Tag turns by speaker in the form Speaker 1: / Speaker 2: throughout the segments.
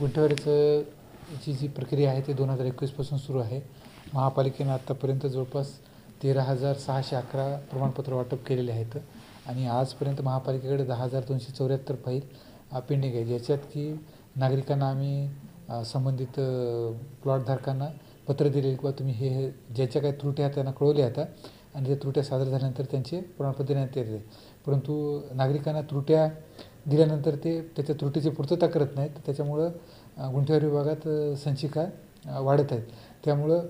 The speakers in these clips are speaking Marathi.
Speaker 1: गुंठेवारीचं ची जी प्रक्रिया आहे ती दोन हजार एकवीसपासून सुरू आहे. महापालिकेनं आत्तापर्यंत जवळपास तेरा हजार सहाशे अकरा प्रमाणपत्र वाटप केलेले आहेत आणि आजपर्यंत महापालिकेकडे दहा हजार दोनशे चौऱ्याहत्तर फाईल पेंडिंग आहे ज्याच्यात की नागरिकांना आम्ही संबंधित प्लॉटधारकांना पत्र दिले किंवा तुम्ही हे हे ज्याच्या काही त्रुटी आहेत त्यांना कळवल्या आता आणि त्या त्रुट्या सादर झाल्यानंतर त्यांचे प्रमाणपत्र देण्यात येते. परंतु नागरिकांना त्रुट्या दिल्यानंतर ते त्याच्या त्रुटीची पूर्तता करत नाहीत. त्याच्यामुळं अ, गुंठेवारी विभागात संचिका वाढत आहेत. त्यामुळं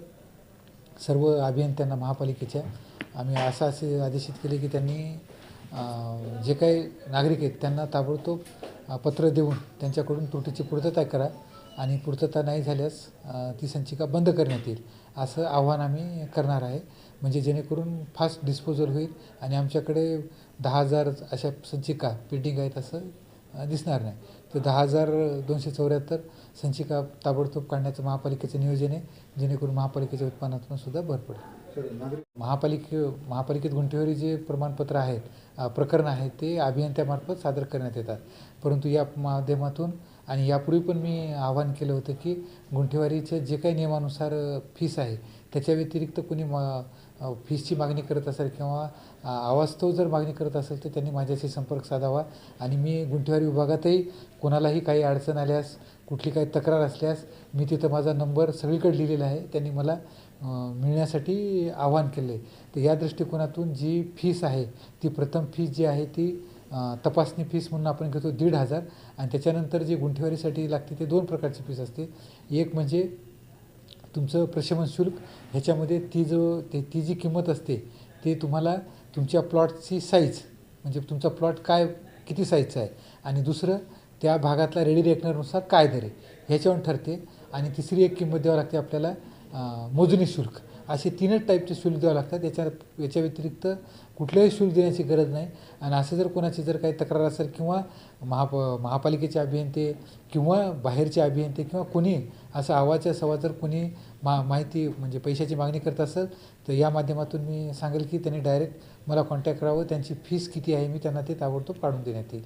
Speaker 1: सर्व अभियंत्यांना महापालिकेच्या आम्ही असं असे आदेशित केले की त्यांनी जे काही नागरिक आहेत त्यांना ताबडतोब पत्र देऊन त्यांच्याकडून त्रुटीची पूर्तता करा. आणि पूर्तता नाही झाल्यास ती संचिका बंद करण्यात येईल. असं आव्हान आम्ही करणार आहे. म्हणजे जेणेकरून फास्ट डिस्पोजल होईल आणि आमच्याकडे दहा हजार अशा संचिका पेंडिंग आहेत असं दिसणार नाही. तर दहा हजार दोनशे चौऱ्याहत्तर संचिका ताबडतोब काढण्याचं महापालिकेचं नियोजन आहे. जेणेकरून महापालिकेच्या उत्पन्नातून सुद्धा भर पडेल. महापालिके महापालिकेत गुंठेवारी जे प्रमाणपत्र आहेत प्रकरण आहेत ते अभियंत्यामार्फत सादर करण्यात येतात. परंतु या माध्यमातून आणि यापूर्वी पण मी आवाहन केलं होतं की गुंठेवारीचे जे काही नियमानुसार फीस आहे त्याच्या व्यतिरिक्त कोणी मा फीसची मागणी करत असेल किंवा आवास्तव अवास्तव जर मागणी करत असेल तर त्यांनी माझ्याशी संपर्क साधावा. आणि मी गुंठेवारी विभागातही कोणालाही काही अडचण आल्यास कुठली काही तक्रार असल्यास मी तिथं माझा नंबर सगळीकडे लिहिलेला आहे. त्यांनी मला मिळण्यासाठी आवाहन केलं आहे तर या दृष्टिकोनातून जी फीस आहे ती प्रथम फीस जी आहे ती तपासणी फीस म्हणून आपण घेतो दीड हजार. आणि त्याच्यानंतर जे गुंठेवारीसाठी लागते ते दोन प्रकारची फीस असते. एक म्हणजे तुमचं प्रशमन शुल्क ह्याच्यामध्ये ती जो ते ती जी किंमत असते ते तुम्हाला तुमच्या प्लॉटची साईज म्हणजे तुमचा प्लॉट काय किती साईजचा आहे. आणि दुसरं त्या भागातला रेडी रेकनरनुसार काय दर आहे ह्याच्यावर ठरते. आणि तिसरी एक किंमत द्यावं लागते आपल्याला मोजणी शुल्क. असे तीनच टाईपचे शुल्क द्यावं लागतात. याच्या याच्या व्यतिरिक्त कुठलंही शुल्क देण्याची गरज नाही. आणि असं जर कोणाची जर काही तक्रार असेल किंवा महाप महापालिकेचे अभियंते किंवा बाहेरचे अभियंते किंवा कोणी असं आवाच्या सवा जर कोणी मा माहिती म्हणजे पैशाची मागणी करत असेल तर या माध्यमातून मी सांगेल की त्यांनी डायरेक्ट मला कॉन्टॅक्ट करावं. त्यांची फीस किती आहे मी त्यांना ते ताबडतोब काढून देण्यात येईल.